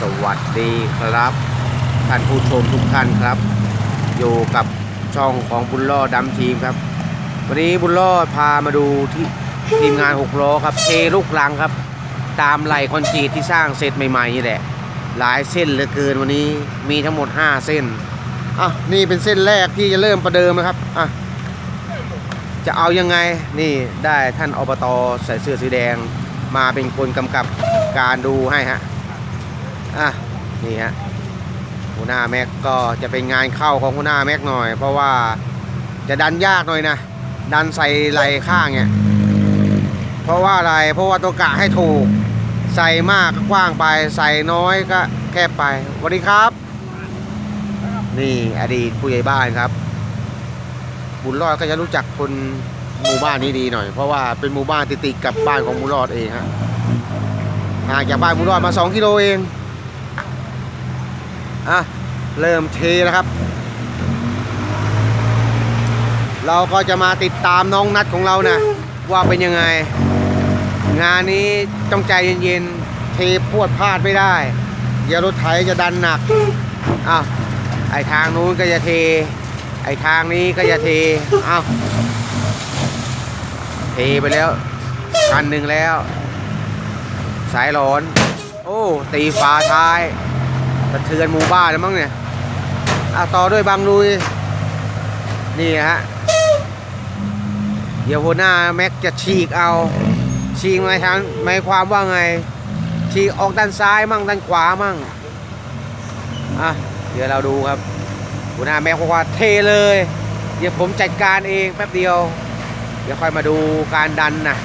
สวัสดีครับท่านผู้ชมทุกท่านครับ อยู่กับช่องของบุญรอดดำทีมครับ วันนี้บุญรอดพามาดูที่ทีมงานหกล้อครับเทลูกลังครับ ตามไหลคอนกรีตที่สร้างเสร็จใหม่ๆนี่แหละ หลายเส้นเหลือเกินวันนี้มีทั้งหมด 5 เส้นอะนี่เป็นเส้นแรกที่จะเริ่มประเดิมนะครับอะจะเอายังไงนี่ได้ท่านอบตใส่เสื้อสีแดง มาเป็นคนกำกับการดูให้ฮะ อะนี่ฮะหัวหน้าแม็กก็จะเป็นงานเข้าของหัวหน้าแม็กหน่อย เพราะว่าจะดันยากหน่อยนะ ดันใส่ไหลข้างเนี่ยเพราะว่าอะไรเพราะว่าตัวกะให้ถูก ใส่มากก็กว้างไปใส่น้อยก็แคบไปสวัสดีครับ นี่อดีตผู้ใหญ่บ้านครับ บุญรอดก็จะรู้จักคนหมู่บ้านนี้ดีหน่อย เพราะว่าเป็นหมู่บ้านติดๆกับบ้านของบุญรอดเองฮะห่างจากบ้านบุญรอดมา 2 กิโลเอง อะเริ่มเทแล้วครับ เราก็จะมาติดตามน้องนัดของเรานะว่าเป็นยังไง งานนี้ต้องใจเย็นๆ เทพวดพลาดไม่ได้ เดี๋ยวรถไถจะดันหนักอ้าวไอทางนู้นก็จะเท ไอทางนี้ก็จะเทอ้าวเทไปแล้วคันหนึ่งแล้ว สายหลอน โอ้ ตีฝาท้าย สะเทือนหมู่บ้านแล้วมั้งเนี่ยอะต่อด้วยบางลุย นี่ฮะ เดี๋ยวหัวหน้าแม็กจะฉีกเอา ฉีกหมายทางหมายความว่าไง ฉีกออกด้านซ้ายมั่งด้านขวามั่ง อะ เดี๋ยวเราดูครับ หัวหน้าแม็กบอกว่าเทเลย เดี๋ยวผมจัดการเองแป๊บเดียว เดี๋ยวค่อยมาดูการดันนะ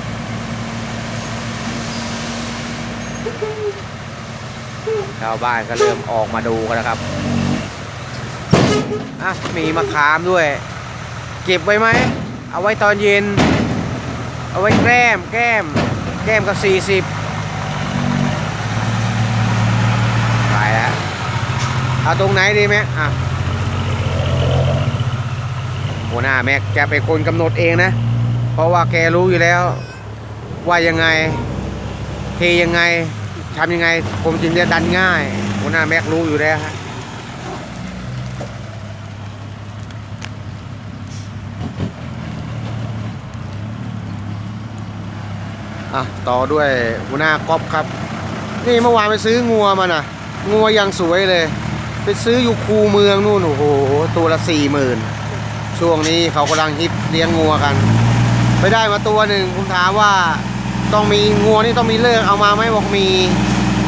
ชาวบ้านก็เริ่มออกมาดูกันแล้วครับอะมีมะขามด้วย เก็บไว้ไหม เอาไว้ตอนเย็น เอาไว้แก้ม แก้ม แก้มก็สี่สิบไปแล้วเอาตรงไหนดีแม็กอะหัวหน้าแม็กแกเป็นคนกำหนดเองนะ เพราะว่าแกรู้อยู่แล้ว ว่ายังไงเทยังไง ทำยังไงผมจึงจะดันง่ายหัวหน้าแม็กรู้อยู่แล้วฮะอะต่อด้วยหัวหน้าก๊อฟครับ นี่เมื่อวานไปซื้องัวมาน่ะ งัวยังสวยเลย ไปซื้ออยู่คูเมืองนู่นโอ้โหตัวละสี่หมื่นช่วงนี้เขากำลังฮิตเลี้ยงงัวกัน ไปได้มาตัวหนึ่งผมถามว่า ต้องมีงัวนี่ต้องมีเลิกเอามาไหมบอกมี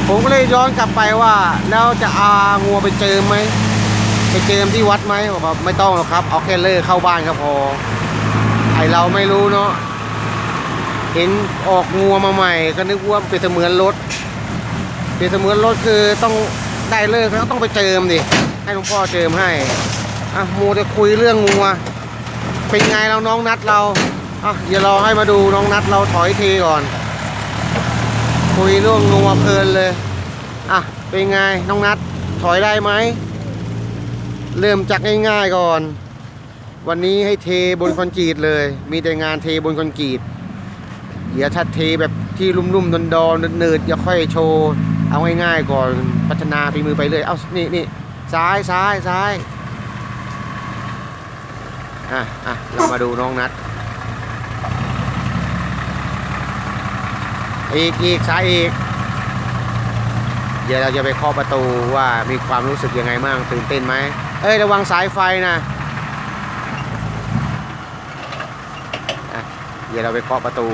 ผมก็เลยย้อนกลับไปว่า แล้วจะอางัวไปเจิมไหมไปเจิมที่วัดไหมบอกว่าไม่ต้องหรอกครับ เอาแค่เลิกเข้าบ้านก็พอไอเราไม่รู้เนาะเห็นออกงัวมาใหม่ ก็นึกว่าเป็นเสมือนรถเป็นเสมือนรถคือต้องได้เลิกแล้วต้องไปเจิมดิให้หลวงพ่อเจิมให้อะมูจะคุยเรื่องงัว เป็นไงเราน้องนัดเรา อะเดี๋ยวเราให้มาดูน้องนัดเราถอยทีก่อน คุยเรื่องงัวเพลินเลย อะ เป็นไงน้องนัดถอยได้ไหม เริ่มจากง่ายๆก่อน วันนี้ให้เทบนคอนกรีตเลย มีแต่งานเทบนคอนกรีตเดี๋ยวถ้าเทแบบที่ลุ่มๆดอนๆเนิดๆอย่าค่อยโชว์ เอาง่ายๆก่อนพัฒนาฝีมือไปเลย เอานี่นี่ซ้ายซ้ายซ้ายอะอะเรามาดูน้องนัด อีกอีกซ้ายอีก เดี๋ยวเราจะไปเคาะประตูว่ามีความรู้สึกยังไงบ้างตื่นเต้นไหมเอ้ยระวังสายไฟนะอะเดี๋ยวเราไปเคาะประตู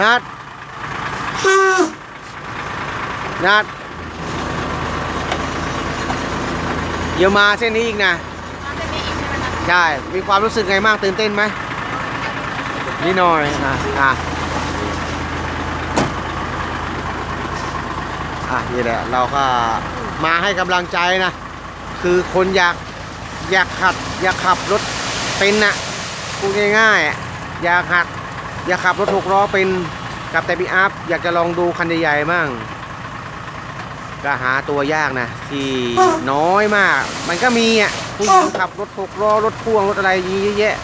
นัดนัดเดี๋ยวมาเส้นนี้อีกนะใช่มีความรู้สึกไงบ้างตื่นเต้นไหม นิดหน่อยอะอะอะนี่แหละเราก็มาให้กำลังใจนะ คือคนอยากอยากขับอยากขับรถเป็นน่ะพูดง่ายๆอะอยากหัด อยากขับรถหกล้อเป็นกับแต่ปีอัพอยากจะลองดูคันใหญ่ๆมั่งก็หาตัวยากนะที่น้อยมาก มันก็มีอะผู้หญิงขับรถหกล้อรถพ่วงรถอะไรเยอะแยะ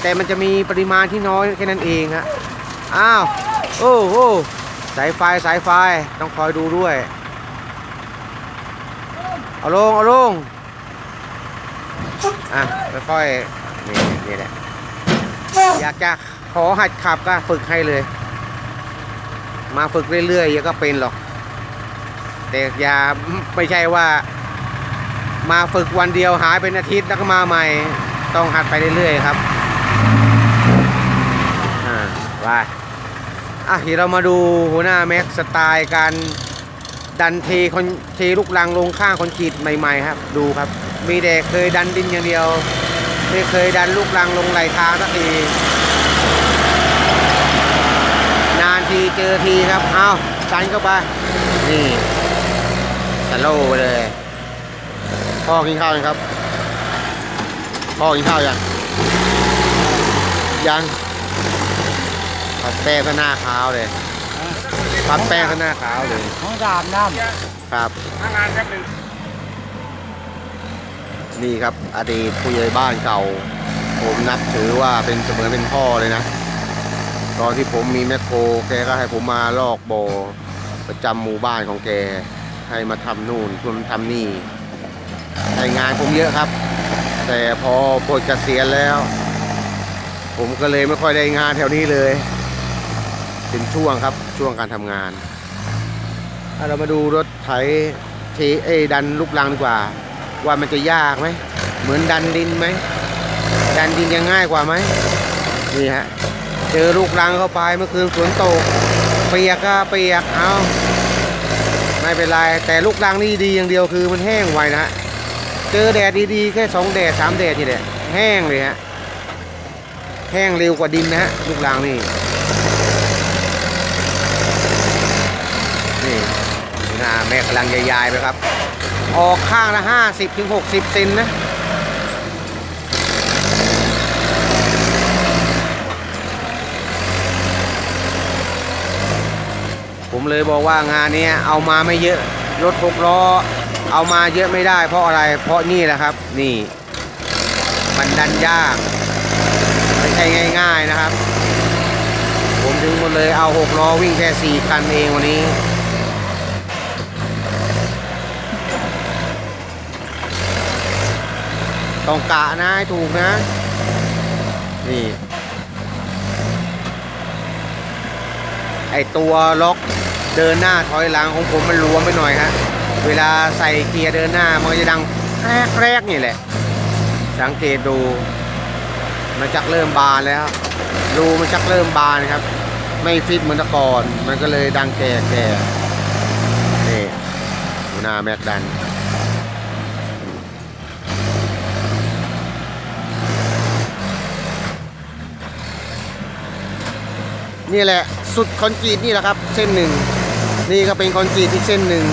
แต่มันจะมีปริมาณที่น้อยแค่นั้นเองฮะอ้าวโอ้โหสายไฟสายไฟต้องคอยดูด้วย เอาลงเอาลงอะค่อยๆนี่นี่แหละอยากจะขอหัดขับก็ฝึกให้เลย มาฝึกเรื่อยๆยังก็เป็นหรอก แต่อย่าไม่ใช่ว่า มาฝึกวันเดียวหายเป็นอาทิตย์แล้วก็มาใหม่ ต้องหัดไปเรื่อยๆครับ ไปอะเดี๋ยวเรามาดูหัวหน้าแม็กสไตล์การดันเทคอนเทลูกลังลงข้างคอนกรีตใหม่ๆครับ ดูครับ มีแต่เคยดันดินอย่างเดียว ไม่เคยดันลูกลังลงไหลทางสักทีนานทีเจอทีครับ เอาดันเข้าไป นี่สโลว์ไปเลยพ่อกินข้าวยังครับพ่อกินข้าวยังยัง แป้งก็หน้าขาวเลยผัดแป้งก็หน้าขาวเลยห้องดามน้ครับำทำงานแป๊บนึงนี่ครับอดีตผู้ใหญ่บ้านเก่า ผมนับถือว่าเป็นเสมือนเป็นพ่อเลยนะ ตอนที่ผมมีแมคโครแกก็ให้ผมมาลอกบ่อประจำหมู่บ้านของแก ให้มาทำนู่นคุณทำนี่ให้งานผมเยอะครับ แต่พอปลดเกษียณแล้ว ผมก็เลยไม่ค่อยได้งานแถวนี้เลย เป็นช่วงครับช่วงการทำงานเรามาดูรถไถเทเอดันลูกลังดีกว่า ว่ามันจะยากไหมเหมือนดันดินไหมดันดินจะง่ายกว่าไหมนี่ฮะเจอลูกรังเข้าไปเมื่อคืนฝนตกเปียกก็เปียกเอาไม่เป็นไรแต่ลูกรังนี่ดีอย่างเดียวคือมันแห้งไวนะเจอแดดดีๆแค่สองแดดสามแดดนี่แหละแห้งเลยฮะแห้งเร็วกว่าดินนะฮะลูกรังนี่ หน้าแม่กำลังยายๆไปครับ ออกข้างละห้าสิบถึงหกสิบเซนนะผมเลยบอกว่างานนี้เอามาไม่เยอะรถหกล้อเอามาเยอะไม่ได้ เพราะอะไรเพราะนี่แหละครับ นี่ มันดันยากไม่ใช่ง่าย ๆนะครับ ผมถึงหมดเลยเอาหกล้อวิ่งแค่สี่คันเองวันนี้ ต้องกะนะให้ถูกนะ นี่ ไอตัวล็อกเดินหน้าถอยหลังของผมมันรวมไปหน่อยฮะ เวลาใส่เกียร์เดินหน้า มันก็จะดังแรกแกรกนี่แหละ สังเกตดูมันชักเริ่มบานแล้วรูมันชักเริ่มบานครับ ไม่ฟิตเหมือนต่ก่อนมันก็เลยดังแก่แก่นี่หัวหน้าแม็กดัน นี่แหละสุดคอนกรีตนี่แหละครับ เส้นหนึ่งนี่ก็เป็นคอนกรีตที่เส้นหนึ่ง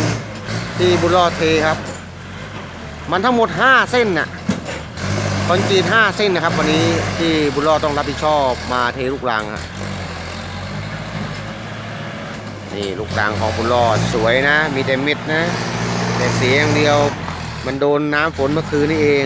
ที่บุรอดเทครับ มันทั้งหมด 5 เส้นน่ะคอนกรีต5เส้นนะครับ วันนี้ที่บุรอดต้องรับผิดชอบมาเทลูกรังฮะนี่ลูกรังของบุรอดสวยนะ มีแต่เม็ดนะ แต่เสียอย่างเดียวมันโดนน้ำฝนเมื่อคืนนี่เอง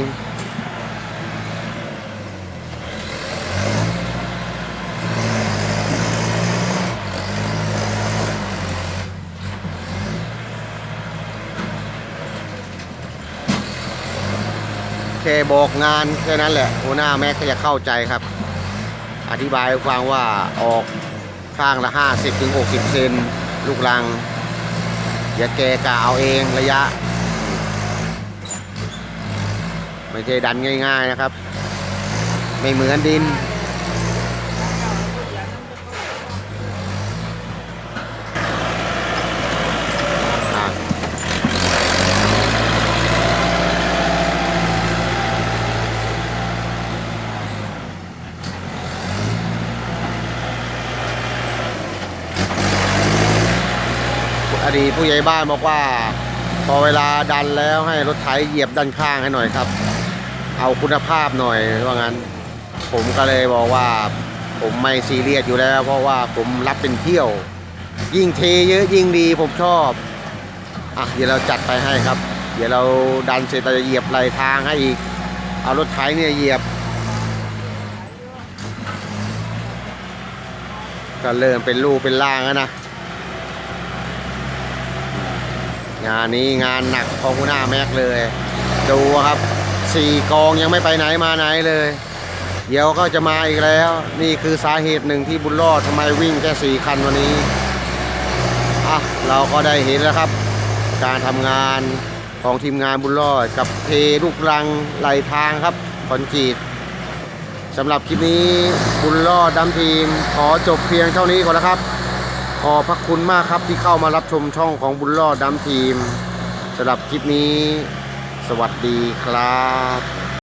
ค่บอกงานแค่นั้นแหละหัวหน้าแม็กก็จะเข้าใจครับ อธิบายให้ฟังว่าออกข้างละ 50ถึง60เซนลูกลัง อย่าแกกะเอาเองระยะ ไม่ใช่ดันง่าย ๆนะครับ ไม่เหมือนดิน ผู้ใหญ่บ้านบอกว่า พอเวลาดันแล้วให้รถไถเหยียบด้านข้างให้หน่อยครับ เอาคุณภาพหน่อยว่างั้น ผมก็เลยบอกว่า ผมไม่ซีเรียสอยู่แล้ว เพราะว่าผมรับเป็นเที่ยว ยิ่งเทเยอะยิ่งดีผมชอบอะเดี๋ยวเราจัดไปให้ครับ เดี๋ยวเราดันเสร็จเราจะเหยียบไหลทางให้อีกเอารถไถเนี่ยเหยียบก็เริ่มเป็นรูปเป็นร่างแล้วนะ งานนี้งานหนักของหัวหน้าแม็กเลย ดูครับสี่กองยังไม่ไปไหนมาไหนเลย เดี๋ยวก็จะมาอีกแล้ว นี่คือสาเหตุหนึ่งที่บุญรอดทำไมวิ่งแค่สี่คันวันนี้อะเราก็ได้เห็นแล้วครับ การทำงานของทีมงานบุญรอดกับเทลูกรังไหลทางครับคอนกรีตสำหรับคลิปนี้บุญรอดดำทีม ขอจบเพียงเท่านี้ก่อนนะครับ ขอพระคุณมากครับที่เข้ามารับชมช่องของบุญรอดดัมทีมสำหรับคลิปนี้ สวัสดีครับ